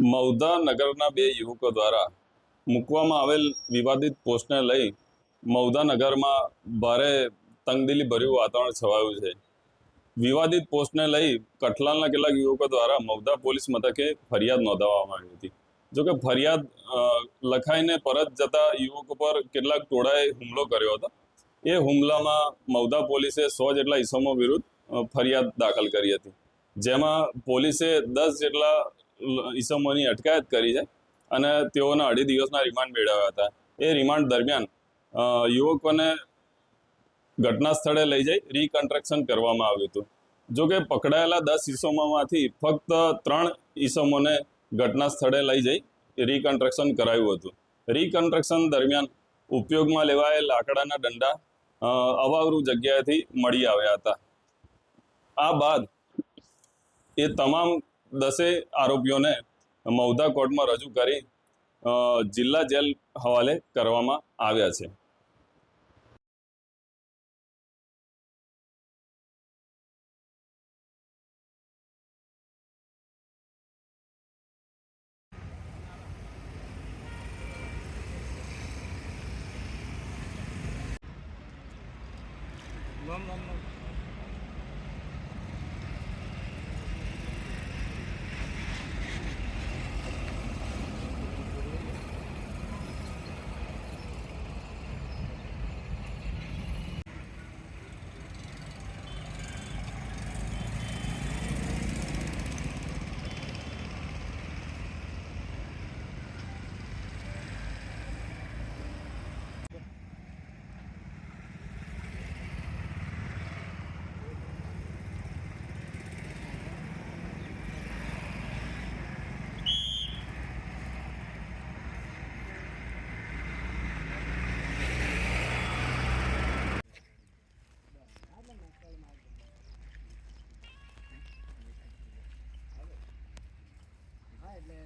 મૌધા નગરના બે યુવકો દ્વારા મૂકવામાં આવેલ વિવાદિત પોસ્ટને લઈ મૌધા નગરમાં ભારે તંગદિલી ભર્યું વાતાવરણ છવાયું છે. વિવાદિત પોસ્ટને લઈ કઠલાલના કેટલાક યુવકો દ્વારા મૌધા પોલીસ મથકે ફરિયાદ નોંધાવવામાં આવી હતી. જોકે ફરિયાદ લખાઈને પરત જતા યુવકો પર કેટલાક ટોળાએ હુમલો કર્યો હતો. એ હુમલામાં મૌધા પોલીસે સો જેટલા ઈસમો વિરુદ્ધ ફરિયાદ દાખલ કરી હતી. જેમાં પોલીસે દસ જેટલા ઈસમોની અટકાયત કરી છે અને તેઓના અઢી દિવસના રિમાન્ડ મેળવ્યા હતા. એ રિમાન્ડ દરમિયાન યુવકોને ઘટના સ્થળે લઈ જઈ રીકન્સ્ટ્રક્શન કરવામાં આવ્યું હતું. જો કે પકડાયેલા દસ ઈસમોમાંથી ફક્ત ત્રણ ઈસમોને ઘટના સ્થળે લઈ જઈ રીકન્સ્ટ્રક્શન કરાયું હતું. રીકન્સ્ટ્રક્શન દરમિયાન ઉપયોગમાં લેવાયેલ લાકડાના દંડા અવાવરૂ જગ્યાએથી મળી આવ્યા હતા. આ બાદ એ તમામ દસે આરોપીઓને મૌધા કોર્ટમાં રજૂ કરી જિલ્લા જેલ હવાલે કરવામાં આવ્યા છે.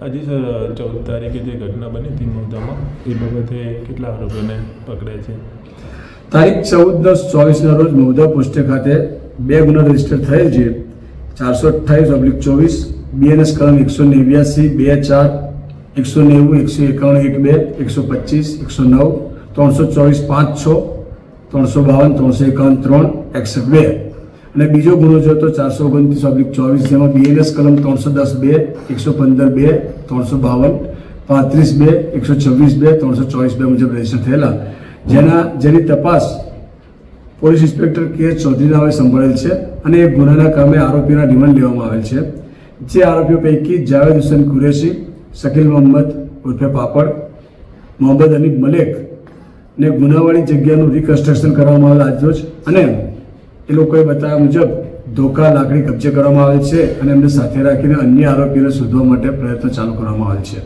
આજે સર, ચૌદ તારીખે જે ઘટના બની હતી નોંધામાં એ બાબતે કેટલા આરોપીઓને પકડ્યા છે? તારીખ ચૌદ દસ ચોવીસના રોજ મૌદા પોસ્ટે ખાતે બે ગુના રજિસ્ટર થયેલ છે. ચારસો અઠ્ઠાવીસ ઓબ્લિક ચોવીસ, બીએનએસ કલમ એકસો નેવ્યાસી, બે ચાર, એકસો નેવું, એકસો એકાણું, એક બે, એકસો પચીસ, એકસો નવ, ત્રણસો ચોવીસ, પાંચ છ, ત્રણસો બાવન, ત્રણસો એકાવન, ત્રણ, એકસઠ બે. અને બીજો ગુનો છે તો ચારસો ઓગણત્રીસ ઓબ્લિક ચોવીસ, જેમાં બીએનએસ કલમ ત્રણસો દસ બે, એકસો પંદર બે, ત્રણસો બાવન, પાંત્રીસ બે, એકસો છવ્વીસ બે, ત્રણસો ચોવીસ બે મુજબ રજિસ્ટર થયેલા. જેના, જેની તપાસ પોલીસ ઇન્સ્પેક્ટર કે ચૌધરી નામે સંભાળેલ છે અને એ ગુનાના કામે આરોપીના રિમાન્ડ લેવામાં આવેલ છે. જે આરોપીઓ પૈકી જાવેદ હુસેન કુરેશી, શકીલ મોહમ્મદ ઉર્ફે પાપડ, મોહમ્મદ અનીફ મલેક ને ગુનાવાળી જગ્યાનું રિકન્સ્ટ્રક્શન કરવામાં આવેલ આજરોજ. અને એ લોકોએ બતાવ્યા મુજબ ધોકા, લાકડી કબજે કરવામાં આવેલ છે અને એમને સાથે રાખીને અન્ય આરોપીઓને શોધવા માટે પ્રયત્ન ચાલુ કરવામાં આવેલ છે.